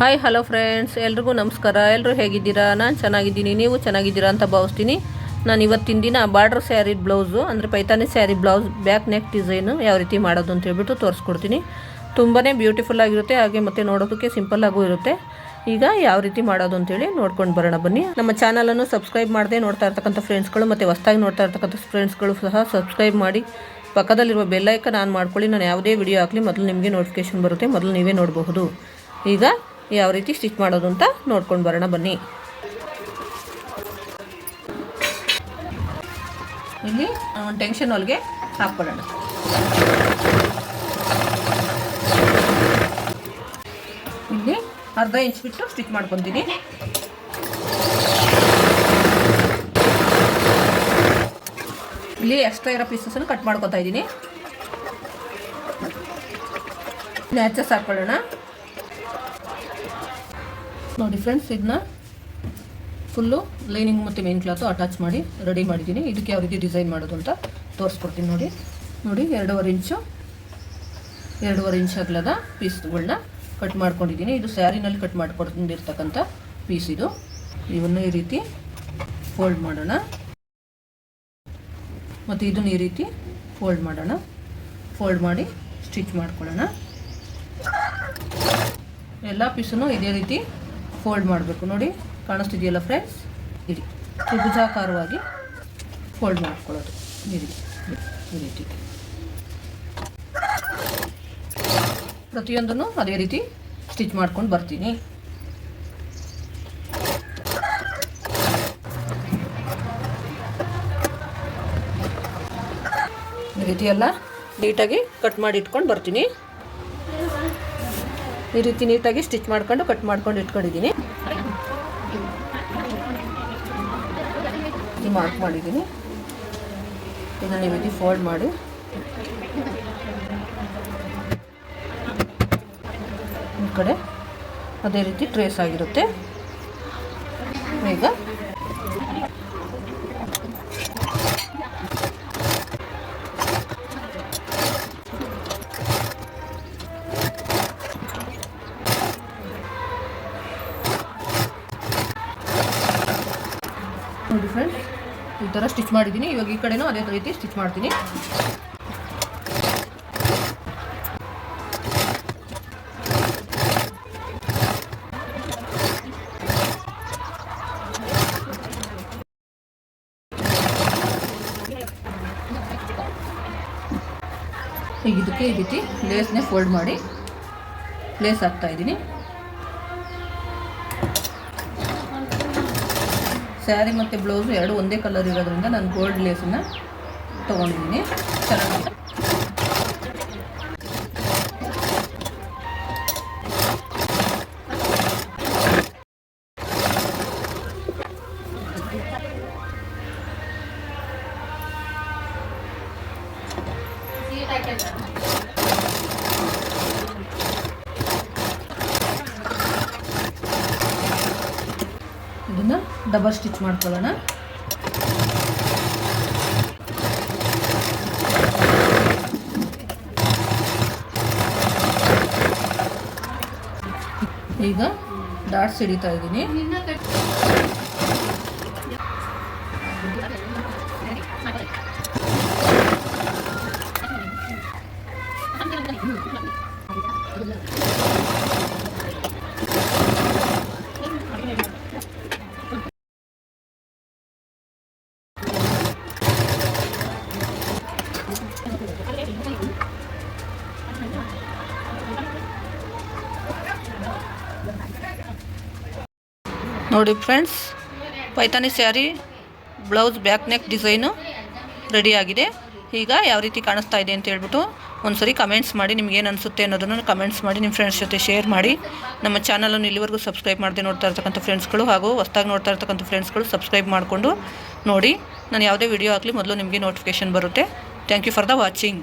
Hi hello friends ಎಲ್ರಿಗೂ ನಮಸ್ಕಾರ. ಎಲ್ಲರೂ ಹೇಗಿದ್ದೀರಾ? ನಾನು ಚೆನ್ನಾಗಿದ್ದೀನಿ. ನೀವು ಚೆನ್ನಾಗಿದ್ದೀರಾ ಅಂತ ಭಾವಿಸ್ತೀನಿ. ನಾನು ಇವತ್ತಿನ ದಿನ ಬಾರ್ಡ್ರ್ ಸ್ಯಾರಿ ಬ್ಲೌಸು, ಅಂದರೆ Paithani sari blouse, back neck design ಯಾವ ರೀತಿ ಮಾಡೋದು ಅಂತ ಹೇಳ್ಬಿಟ್ಟು ತೋರಿಸ್ಕೊಡ್ತೀನಿ. ತುಂಬಾ ಬ್ಯೂಟಿಫುಲ್ ಆಗಿರುತ್ತೆ. ಹಾಗೆ ಮತ್ತು ನೋಡೋದಕ್ಕೆ ಸಿಂಪಲ್ ಆಗೂ ಇರುತ್ತೆ. ಈಗ ಯಾವ ರೀತಿ ಮಾಡೋದು ಅಂತೇಳಿ ನೋಡ್ಕೊಂಡು ಬರೋಣ. ಬನ್ನಿ. ನಮ್ಮ ಚಾನಲನ್ನು ಸಬ್ಸ್ಕ್ರೈಬ್ ಮಾಡದೆ ನೋಡ್ತಾ ಇರ್ತಕ್ಕಂಥ ಫ್ರೆಂಡ್ಸ್ಗಳು ಮತ್ತು ಹೊಸ್ದಾಗಿ ನೋಡ್ತಾ ಇರ್ತಕ್ಕಂಥ ಫ್ರೆಂಡ್ಸ್ಗಳು ಸಹ ಸಬ್ಸ್ಕ್ರೈಬ್ ಮಾಡಿ ಪಕ್ಕದಲ್ಲಿರುವ ಬೆಲ್ಲೈಕನ್ ಆನ್ ಮಾಡ್ಕೊಳ್ಳಿ. ನಾನು ಯಾವುದೇ ವಿಡಿಯೋ ಹಾಕಲಿ, ಮೊದಲು ನಿಮಗೆ ನೋಟಿಫಿಕೇಶನ್ ಬರುತ್ತೆ. ಮೊದಲು ನೀವೇ ನೋಡಬಹುದು. ಈಗ ಯಾವ ರೀತಿ ಸ್ಟಿಚ್ ಮಾಡೋದು ಅಂತ ನೋಡ್ಕೊಂಡು ಬರೋಣ ಬನ್ನಿ. ಇಲ್ಲಿ ಟೆನ್ಷನ್ ಹೊಲಿಗೆ ಹಾಕ್ಕೊಳ್ಳೋಣ ಇಲ್ಲಿ ಅರ್ಧ ಇಂಚ್ ಬಿಟ್ಟು ಸ್ಟಿಚ್ ಮಾಡ್ಕೊತೀನಿ. ಇಲ್ಲಿ ಎಕ್ಸ್ಟ್ರಾ ಇರೋ ಪೀಸಸ್ಸನ್ನು ಕಟ್ ಮಾಡ್ಕೊತಾ ಇದ್ದೀನಿ. ನ್ಯಾಚಸ್ ಹಾಕ್ಕೊಳ್ಳೋಣ. ನೋಡಿ ಫ್ರೆಂಡ್ಸ್ ಇದನ್ನ ಫುಲ್ಲು ಲೈನಿಂಗ್ ಮತ್ತು ಮೇನ್ ಕ್ಲಾತು ಅಟ್ಯಾಚ್ ಮಾಡಿ ರೆಡಿ ಮಾಡಿದ್ದೀನಿ. ಇದಕ್ಕೆ ಯಾವ ರೀತಿ ಡಿಸೈನ್ ಮಾಡೋದು ಅಂತ ತೋರಿಸ್ಕೊಡ್ತೀನಿ ನೋಡಿ. ನೋಡಿ, ಎರಡೂವರೆ ಇಂಚು ಎರಡೂವರೆ ಇಂಚ್ ಅಗಲದ ಪೀಸ್ಗಳನ್ನ ಕಟ್ ಮಾಡ್ಕೊಂಡಿದ್ದೀನಿ. ಇದು ಸ್ಯಾರಿನಲ್ಲಿ ಕಟ್ ಮಾಡ್ಕೊಂಡಿರ್ತಕ್ಕಂಥ ಪೀಸ್ ಇದು. ಇವನ್ನು ಈ ರೀತಿ ಫೋಲ್ಡ್ ಮಾಡೋಣ. ಮತ್ತು ಇದನ್ನು ಈ ರೀತಿ ಫೋಲ್ಡ್ ಮಾಡೋಣ. ಫೋಲ್ಡ್ ಮಾಡಿ ಸ್ಟಿಚ್ ಮಾಡ್ಕೊಳ್ಳೋಣ. ಎಲ್ಲ ಪೀಸನ್ನು ಇದೇ ರೀತಿ ಫೋಲ್ಡ್ ಮಾಡಬೇಕು. ನೋಡಿ, ಕಾಣಿಸ್ತಿದೆಯಲ್ಲ ಫ್ರೆಂಡ್ಸ್ ಇರಿ. ತ್ರಿಭುಜಾಕಾರವಾಗಿ ಫೋಲ್ಡ್ ಮಾಡ್ಕೊಳ್ಳೋದು. ಇರಿ ಈ ರೀತಿ ಪ್ರತಿಯೊಂದನ್ನು ಅದೇ ರೀತಿ ಸ್ಟಿಚ್ ಮಾಡ್ಕೊಂಡು ಬರ್ತೀನಿ. ಈ ನೀಟಾಗಿ ಕಟ್ ಮಾಡಿ ಇಟ್ಕೊಂಡು ಬರ್ತೀನಿ. ಈ ರೀತಿ ನೀಟಾಗಿ ಸ್ಟಿಚ್ ಮಾಡ್ಕೊಂಡು, ಕಟ್ ಮಾಡ್ಕೊಂಡು ಇಟ್ಕೊಂಡಿದ್ದೀನಿ. ಮಾರ್ಕ್ ಮಾಡಿದ್ದೀನಿ. ಇದನ್ನು ಈ ರೀತಿ ಫೋಲ್ಡ್ ಮಾಡಿ. ಈ ಕಡೆ ಅದೇ ರೀತಿ ಟ್ರೇಸ್ ಆಗಿರುತ್ತೆ. ಈಗ ನೋಡಿ ಫ್ರೆಂಡ್ಸ್ ಈ ಥರ ಸ್ಟಿಚ್ ಮಾಡಿದ್ದೀನಿ ಇವಾಗ ಈ ಕಡೆನೂ ಅದೇ ರೀತಿ ಸ್ಟಿಚ್ ಮಾಡ್ತೀನಿ. ಈಗ ಇದಕ್ಕೆ ಈ ರೀತಿ ಲೇಸ್ನೇ ಫೋಲ್ಡ್ ಮಾಡಿ. ಲೇಸ್ ಹಾಕ್ತಾ ಇದ್ದೀನಿ. ಸ್ಯಾರಿ ಮತ್ತು ಬ್ಲೌಸು ಎರಡು ಒಂದೇ ಕಲರ್ ಇರೋದ್ರಿಂದ ನಾನು ಗೋಲ್ಡ್ ಲೇಸನ್ನು ತೊಗೊಂಡಿದ್ದೀನಿ. ಚೆನ್ನಾಗಿ ಇದನ್ನು ಡಬಲ್ ಸ್ಟಿಚ್ ಮಾಡ್ಕೊಳ್ಳೋಣ. ಈಗ ಡಾಟ್ಸ್ ಹಿಡಿತಾ ಇದ್ದೀನಿ. ನೋಡಿ friends Paithani sari, blouse, back neck design ರೆಡಿಯಾಗಿದೆ ಈಗ ಯಾವ ರೀತಿ ಕಾಣಿಸ್ತಾ ಇದೆ ಅಂತ ಹೇಳ್ಬಿಟ್ಟು ಒಂದ್ಸರಿ ಕಮೆಂಟ್ಸ್ ಮಾಡಿ ನಿಮ್ಗೇನು ಅನಿಸುತ್ತೆ ಅನ್ನೋದನ್ನು ಕಮೆಂಟ್ಸ್ ಮಾಡಿ ನಿಮ್ಮ ಫ್ರೆಂಡ್ಸ್ ಜೊತೆ ಶೇರ್ ಮಾಡಿ. ನಮ್ಮ ಚಾನಲನ್ನು ಇಲ್ಲಿವರೆಗೂ ಸಬ್ಸ್ಕ್ರೈಬ್ ಮಾಡದೆ ನೋಡ್ತಾ ಇರ್ತಕ್ಕಂಥ ಫ್ರೆಂಡ್ಸ್ಗಳು ಹಾಗೂ ಹೊಸ್ದಾಗಿ ನೋಡ್ತಾ ಇರ್ತಕ್ಕಂಥ ಫ್ರೆಂಡ್ಸ್ಗಳು ಸಬ್ಸ್ಕ್ರೈಬ್ ಮಾಡಿಕೊಂಡು ನೋಡಿ. ನಾನು ಯಾವುದೇ ವಿಡಿಯೋ ಆಗಲಿ ಮೊದಲು ನಿಮಗೆ ನೋಟಿಫಿಕೇಷನ್ ಬರುತ್ತೆ. Thank you for the watching